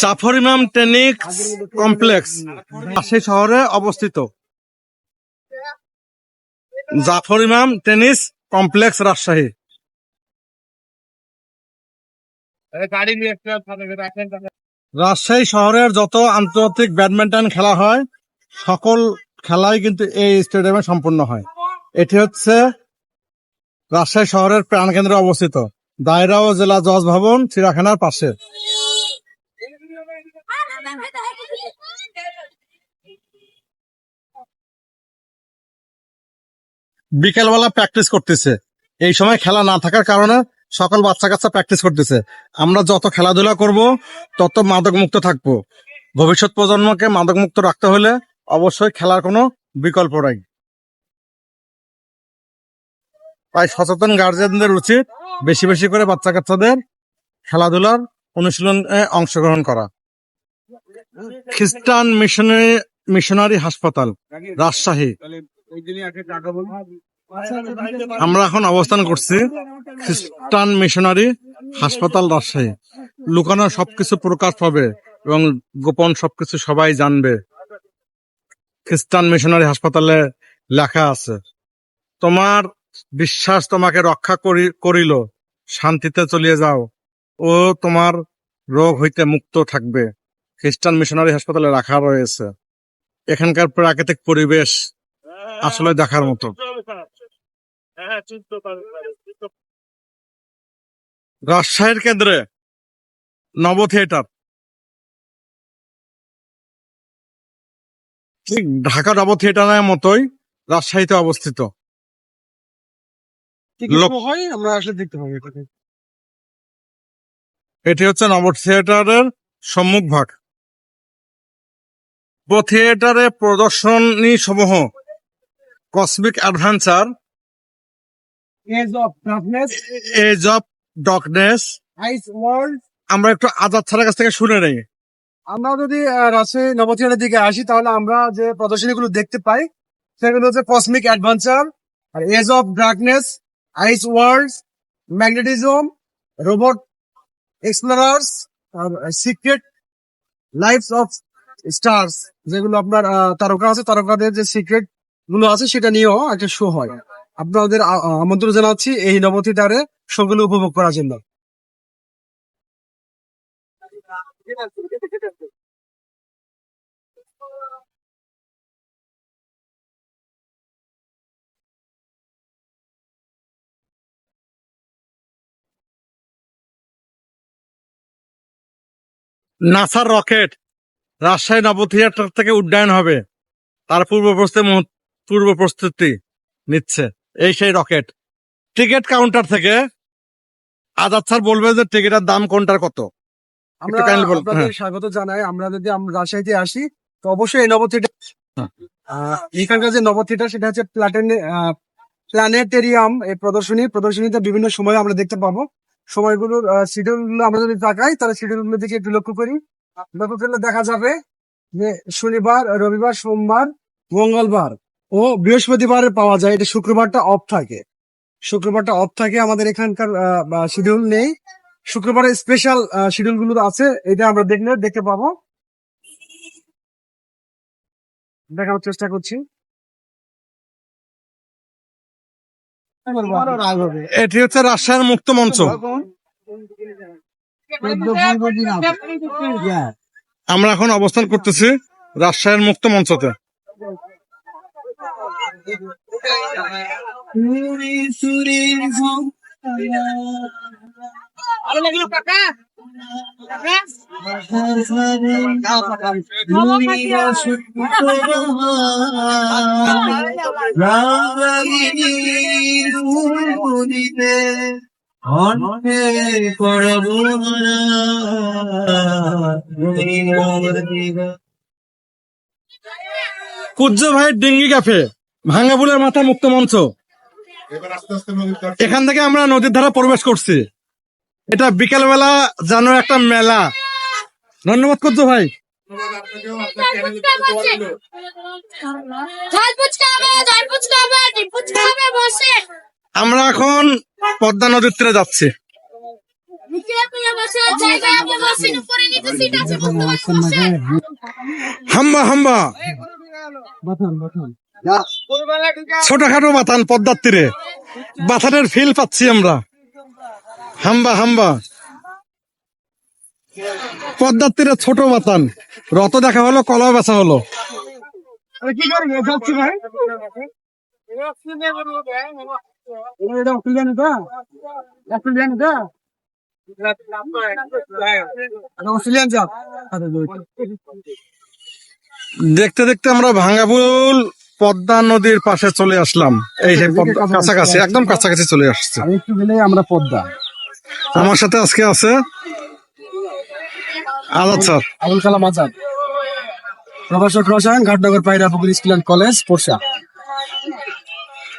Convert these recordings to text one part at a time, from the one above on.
জাফর ইমাম tannic complex Rajshahi শহরে অবস্থিত। জাফর ইমাম টেনিস কমপ্লেক্স রাজশাহী। রাজশাহী শহরের যত আন্তর্জাতিক ব্যাডমিন্টন খেলা হয়, সকল খেলাই কিন্তু এই স্টেডিয়ামে সম্পন্ন হয়। এটি হচ্ছে রাজশাহী শহরের প্রাণকেন্দ্রে অবস্থিত। দায়রা ও জেলা জজ ভবন চিড়াখানার পাশে। বিকেলবেলা প্র্যাকটিস করতেছে। এই সময় খেলা না থাকার কারণে সকল বাচ্চা কাচ্চা প্র্যাকটিস করতেছে। আমরা যত খেলাধুলা করব, তত মাদক মুক্ত থাকব। ভবিষ্যৎ প্রজন্মকে মাদক মুক্ত রাখতে হলে অবশ্যই খেলার কোনো বিকল্প নাই। তাই সচেতন গার্জেনদের উচিত বেশি বেশি করে বাচ্চা কাচ্চাদের খেলাধুলার অনুশীলনে অংশগ্রহণ করা। খ্রিস্টান মিশনারি মিশনারি হাসপাতাল, রাজশাহী। আমরা এখন অবস্থান করছি খ্রিস্টান মিশনারি হাসপাতাল, রাজশাহী। লুকানো সবকিছু প্রকাশ পাবে এবং গোপন সবকিছু সবাই জানবে। খ্রিস্টান মিশনারি হাসপাতালে লেখা আছে, তোমার বিশ্বাস তোমাকে রক্ষা করি, করিল, শান্তিতে চলিয়ে যাও ও তোমার রোগ হইতে মুক্ত থাকবে। খ্রিস্টান মিশনারি হাসপাতালে রাখা রয়েছে। এখানকার প্রাকৃতিক পরিবেশ আসলে দেখার মতো। রাজশাহীর কেন্দ্রে নব থিয়েটার ঠিক ঢাকা নব থিয়েটারের মতোই রাজশাহীতে অবস্থিত। হয়? আমরা আসলে দেখতে পাবো এটাকে। এটি হচ্ছে নব থিয়েটারের সম্মুখ ভাগ। থিয়েটারে প্রদর্শনী সমূহ cosmic adventure age of darkness age of darkness ice world আমরা একটু আজাদ ছাড়ার কাছ থেকে শুনে নেই। আমরা যদি রাজশাহী নবথিয়ানের দিকে আসি তাহলে আমরা যে প্রদর্শনীগুলো দেখতে পাই সেগুলো হচ্ছে cosmic adventure R age of darkness ice world magnetism robot explorers R secret lives of stars যেগুলো আপনার তারকা আছে, তারকাদের যে সিক্রেটগুলো আছে, সেটা নিয়েও একটা শো হয়। আপনাদের আমন্ত্রণ জানাচ্ছি এই নবথিয়ারে শোগুলো উপভোগ করার জন্য। নাসার রকেট। রাজশাহী নব থিয়েটার থেকে উড্ডয়ন হবে। তার পূর্ব পূর্ব প্রস্তুতি নিচ্ছে এই সেই রকেট। টিকিট কাউন্টার থেকে আজাদ স্যার বলবে যে টিকিটের দাম কোনটার কত? আমরা আপনাদের হ্যাঁ। স্বাগত জানাই। আমরা যদি রাজশাহীতে আসি তো অবশ্যই এই নবথিয়েটার হ্যাঁ। এখানকার যে নব থিয়েটার সেটা হচ্ছে প্লাটেন প্ল্যানেটেরিয়াম এই প্রদর্শনী। প্রদর্শনীতে বিভিন্ন সময় আমরা দেখতে পাবো। সময়গুলোর শিডিউলগুলো আমরা যদি তাকাই তাহলে শিডিউলগুলো দিকে একটু লক্ষ্য করি। করলে দেখা যাবে যে শনিবার রবিবার সোমবার মঙ্গলবার ও বৃহস্পতিবার পাওয়া যায়। এটা শুক্রবারটা অফ থাকে। শুক্রবারটা অফ থাকে। আমাদের এখানকার শিডিউল নেই। শুক্রবারের স্পেশাল শিডিউলগুলো আছে। এটা আমরা দেখলে দেখতে পাবো। দেখানোর চেষ্টা করছি। এটি হচ্ছে রাজশাহীর মুক্ত মঞ্চ। আমরা এখন অবস্থান করতেছি রাজশাহীর মুক্ত মঞ্চতে। কুজ্জ ভাইয়ের ডিঙ্গি ক্যাফে ভাঙ্গাবুলের মাথা মুক্ত মঞ্চ। এখান থেকে আমরা নদীর ধারা প্রবেশ করছি। এটা বিকেল বেলা যেন একটা মেলা। ধন্যবাদ কুজ্জ ভাই। আমরা এখন পদ্মা নদীর তীরে যাচ্ছি। হাম্বা হাম্বা। ছোটখাটো বাতান পদ্মার তীরে। বাথানের ফিল পাচ্ছি আমরা। হাম্বা হাম্বা। পদ্মার তীরে ছোট বাতান। রত দেখা হলো কলা বেচা হলো। কি করবে দেখতে দেখতে আমরা ভাঙ্গাপুল পদ্মা নদীর পাশে চলে আসলাম। এই কাছাকাছি একদম কাছাকাছি চলে আসছে। একটু গেলে আমরা পদ্মা। আমার সাথে আজকে আছে আজাদ স্যার। আবুল কালাম আজাদ। প্রভাষক রসায়ন Ghatnagar Payra Pukur school and college Porsha.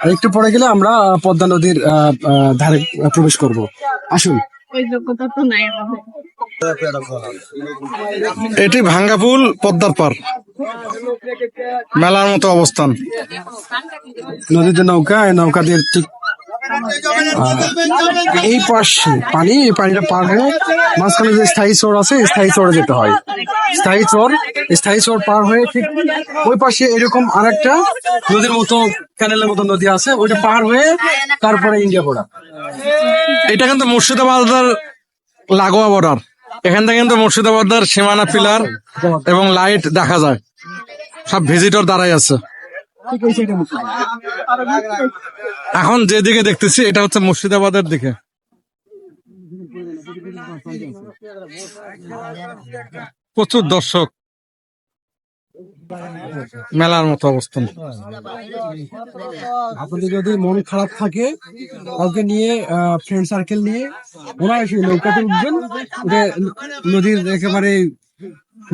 আর একটু পরে গেলে আমরা পদ্মা নদীর আহ, আহ, ধারে প্রবেশ করব। আসুন। ওই যোগ্যতা তো নাই আমাদের এটি ভাঙ্গাপুল পদ্মার পার মেলার মতো অবস্থান। নদীতে নৌকা এই নৌকা দিয়ে ঠিক এই পাশে পানি এই পানিটা পার হয়ে মাঝখানে যে স্থায়ী চর আছে স্থায়ী চরে যেতে হয়। স্থায়ী চর এই স্থায়ী চর পার হয়ে ঠিক ওই পাশে এরকম আরেকটা নদীর মতো ক্যানেলের মতো নদী আছে ওইটা পার হয়ে তারপরে ইন্ডিয়া বর্ডার এটা কিন্তু মুর্শিদাবাদের লাগোয়া বর্ডার এখান থেকে কিন্তু মুর্শিদাবাদের সীমানা পিলার এবং লাইট দেখা যায়। সব ভিজিটর দাঁড়াই আছে। ঠিক এই সাইডে এখন যেদিকে দেখতেছি এটা হচ্ছে মুর্শিদাবাদের দিকে। প্রচুর দর্শক। মেলার মতো অবস্থান। আপনাদের যদি মন খারাপ থাকে কাউকে নিয়ে ফ্রেন্ড সার্কেল নিয়ে ওনারা সেই নৌকাতে উঠবেন উঠে নদীর একেবারে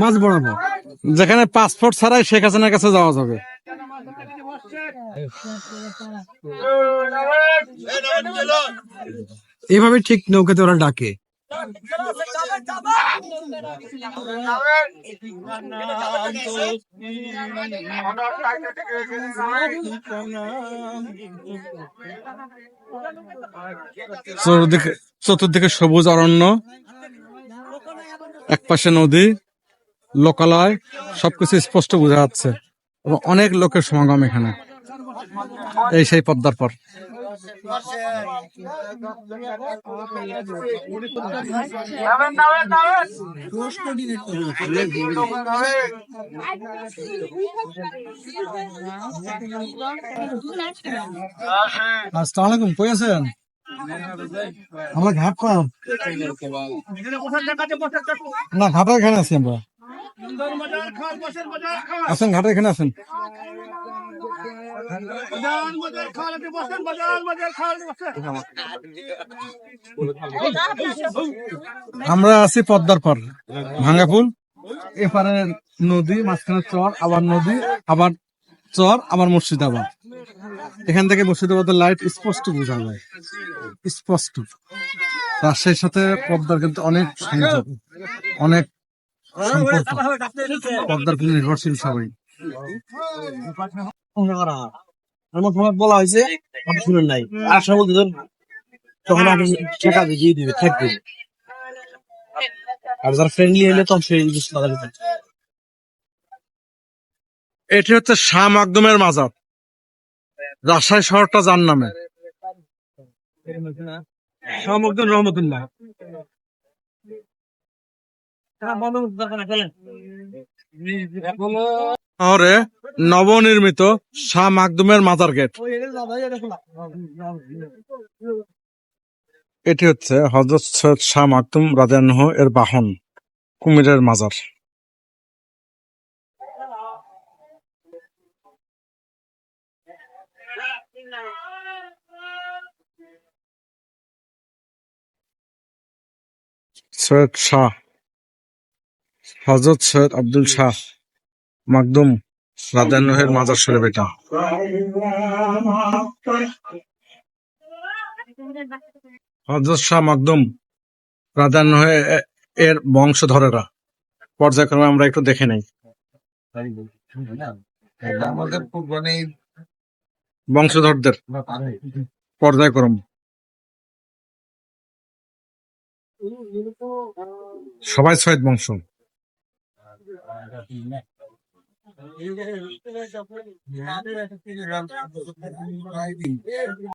মাছ বরাবর। যেখানে পাসপোর্ট ছাড়াই শেখ হাসিনার কাছে যাওয়া যাবে। এইভাবে ঠিক নৌকাতে ওরা ডাকে। চতুর্দিকে চতুর্দিকে সবুজ অরণ্য এক পাশে নদী, লোকালয়, সবকিছু স্পষ্ট বোঝা যাচ্ছে। এবং অনেক লোকের সমাগম এখানে। এই সেই পদ্মার পর। আসসালামু আলাইকুম, কই আছেন? আমরা ঘাট পাম না ঘাটা এখানে আছি আমরা। আছেন ঘাটে এখানে আছেন আমরা আছি পদ্মার পার ভাঙ্গাপুল এপারে নদী মাঝখানে চর আবার নদী আবার চর আবার মুর্শিদাবাদ। এখান থেকে মুর্শিদাবাদের লাইট স্পষ্ট বোঝা যায়। স্পষ্ট। রাজশাহীর সাথে পদ্মার কিন্তু অনেক সংযোগ অনেক পদ্মার কিন্তু নির্ভরশীল সবাই। আমার তোমার বলা হয়েছে আপনি শুনেন নাই। আশা বলতে তখন আপনি টাকা দিয়ে দিবে থাকবে। আর যারা ফ্রেন্ডলি হলে তখন সেই জিনিস কথা দিতে এটি হচ্ছে শাহ মাকদুমের মাজার। রাজশাহী শহরটা যার নামে? শাহমুদ্দিন রহমতুল্লাহ। শহরে নবনির্মিত শাহ মাকদুমের মাজার গেট। এটি হচ্ছে হজরত সৈয়দ শাহ মাকদুম রাজানহ এর বাহন, কুমিরের মাজার। সৈয়দ শাহ হজরত সৈয়দ আব্দুল শাহ মাকদুম রাজানহের মাজার শরীফ এটা। হজরত শাহ মাকদুম রাজানহে এর বংশধরেরা। পর্যায়ক্রমে আমরা একটু দেখে নেই। আমাদের বংশধরদের পর্যায়ক্রম। সবাই সৈয়দ বংশ। একটা